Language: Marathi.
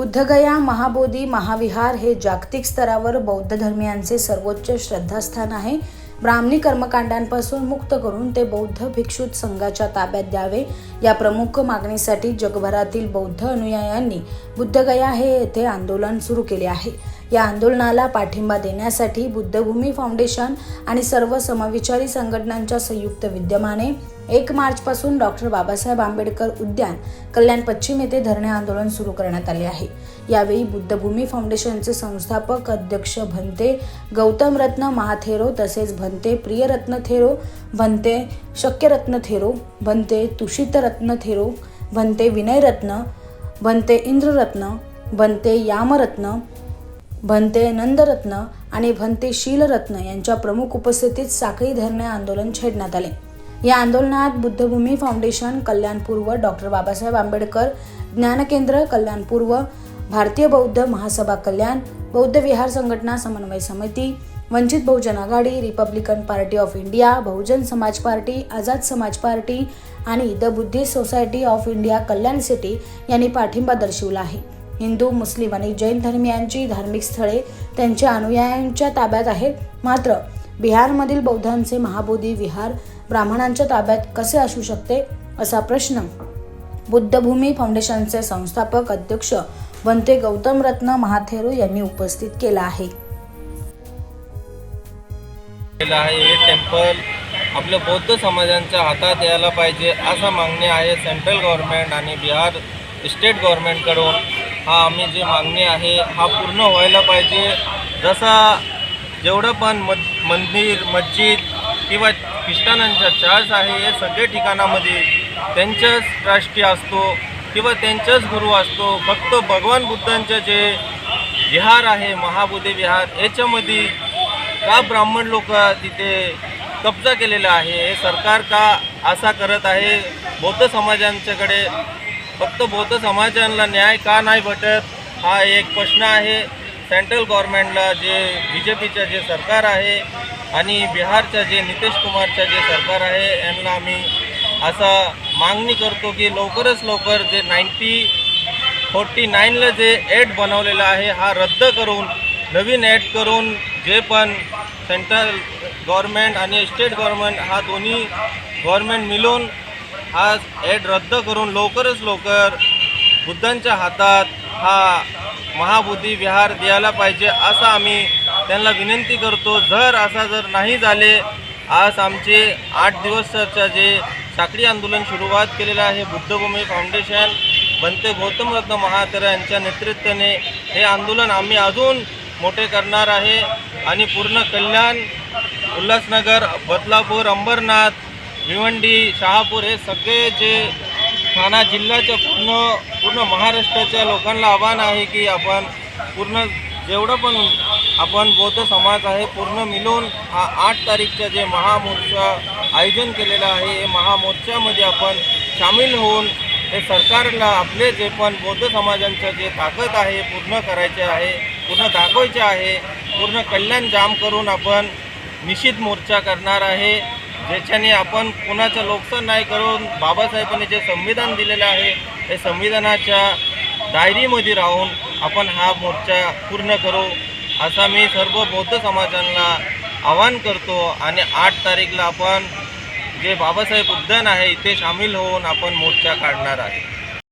बुद्धगया महाबोधी महाविहार हे जागतिक स्तरावर बौद्ध धर्मियांचे सर्वोच्च श्रद्धास्थान आहे. ब्राह्मणी कर्मकांडांपासून मुक्त करून ते बौद्ध भिक्षुत संघाच्या ताब्यात द्यावे. या प्रमुख मागणीसाठी जगभरातील बौद्ध अनुयायांनी बुद्धगया हे येथे आंदोलन सुरू केले आहे. या आंदोलनाला पाठिंबा देण्यासाठी बुद्धभूमी फाउंडेशन आणि सर्व समविचारी संघटनांच्या संयुक्त विद्यमाने एक मार्चपासून डॉक्टर बाबासाहेब आंबेडकर उद्यान कल्याण पश्चिम येथे धरणे आंदोलन सुरू करण्यात आले आहे. यावेळी बुद्धभूमी फाउंडेशनचे संस्थापक अध्यक्ष भंते गौतम रत्न महाथेरो तसेच भंते प्रियरत्न थेरो भंते शक्यरत्न थेरो भंते तुषितरत्न थेरो भंते विनयरत्न भंते इंद्ररत्न भंते यामरत्न भंते नंदरत्न आणि भंते शीलरत्न यांच्या प्रमुख उपस्थितीत साखळी धरणे आंदोलन छेडण्यात आले. या आंदोलनात Buddhabhoomi foundation Kalyanpurva doctor Babasaheb Ambedkar Gyankendra Kalyanpurva Bharatiya Bauddha Mahasabha Kalyan Bauddha Vihar Sanghatana Samanvay Samiti Vanchit Bahujan Aghadi Republican party of India Bahujan Samaj party Azad Samaj party आणि the Buddhist society of India Kalyan city यांनी पाठिंबा दर्शवला आहे. हिंदू मुस्लिम आणि जैन धर्मियांची धार्मिक स्थळे त्यांच्या अनुयायांच्या ताब्यात आहेत. मात्र बिहारमधील बौद्धांचे महाबोधी विहार ब्राह्मणांच्या ताब्यात कसे असू शकते असा प्रश्न बुद्धभूमी फाउंडेशनचे संस्थापक अध्यक्ष वंते गौतम रत्न महाथेरो यांनी उपस्थित केला आहे. हे टेम्पल आपल्या बौद्ध समाजांच्या हातात यायला पाहिजे असं मागणी आहे सेंट्रल गव्हर्नमेंट आणि बिहार स्टेट गव्हर्नमेंटकडून. हा आम्ही जे मागणी आहे हा पूर्ण व्हायला पाहिजे. जसा जेवढं पण मद मंदिर मस्जिद किंवा ख्रिस्टानांचा चर्च आहे हे सगळे ठिकाणामध्ये त्यांच्याच राष्ट्रीय असतो किंवा त्यांचाच गुरु असतो. फक्त भगवान बुद्धांचं जे विहार आहे महाबोधी विहार याच्यामध्ये का ब्राह्मण लोक तिथे कब्जा केलेला आहे हे सरकार का असा करत आहे बौद्ध समाजांच्याकडे फक्त बौद्ध समाजांना न्याय का नाही भेटत? हा एक प्रश्न आहे. सेंट्रल गव्हर्नमेंटला जे बी जे पीचं जे सरकार आहे आणि बिहारचं जे नितीश कुमारचं जे सरकार आहे यांना आम्ही असा मागणी करतो की लवकरच लवकर जे नाईन्टी फोर्टी नाईनला जे ॲड बनवलेलं आहे हा रद्द करून नवीन ॲड करून जे पण सेंट्रल गव्हर्मेंट आणि स्टेट गव्हर्मेंट हा दोन्ही गव्हर्मेंट मिळून हा ॲड रद्द करून लवकरच लवकर बुद्धांच्या हातात हा महाबुद्धी विहार द्यायला पाहिजे असं आम्ही त्यांना विनंती करतो. जर असा जर नाही झाले आज आमचे आठ दिवसाचं जे साखळी आंदोलन सुरुवात केलेलं आहे बुद्धभूमी फाउंडेशन बनते गौतम रत्न यांच्या नेतृत्वाने हे आंदोलन आम्ही अजून मोठे करणार आहे. आणि पूर्ण कल्याण उल्हासनगर बदलापूर अंबरनाथ भिवंडी शहापूर हे सगळे जे ठाणा जिल्ह्याच्या पूर्ण पूर्ण महाराष्ट्राच्या लोकांना आव्हान आहे की आपण पूर्ण जेवढं पण आपण बौद्ध समाज आहे पूर्ण मिळून हा आठ तारीखचा जे महामोर्चा आयोजन केलेलं आहे हे महामोर्चामध्ये आपण सामील होऊन हे सरकारला आपले जे पण बौद्ध समाजांचं जे ताकद आहे पूर्ण करायचे आहे पूर्ण दाखवायचे आहे पूर्ण कल्याण जाम करून आपण निश्चित मोर्चा करणार आहे. ज्याच्याने आपण कुणाचं लोकसन नाही करून बाबासाहेबांनी जे संविधान दिलेलं आहे ते संविधानाच्या डायरीमध्ये राहून आपण हा मोर्चा पूर्ण करू असा मी सर्व बौद्ध समाजांना आवाहन करतो. आणि आठ तारीखला आपण जे बाबासाहेब उद्यान आहे इथे सामील होऊन आपण मोर्चा काढणार आहे.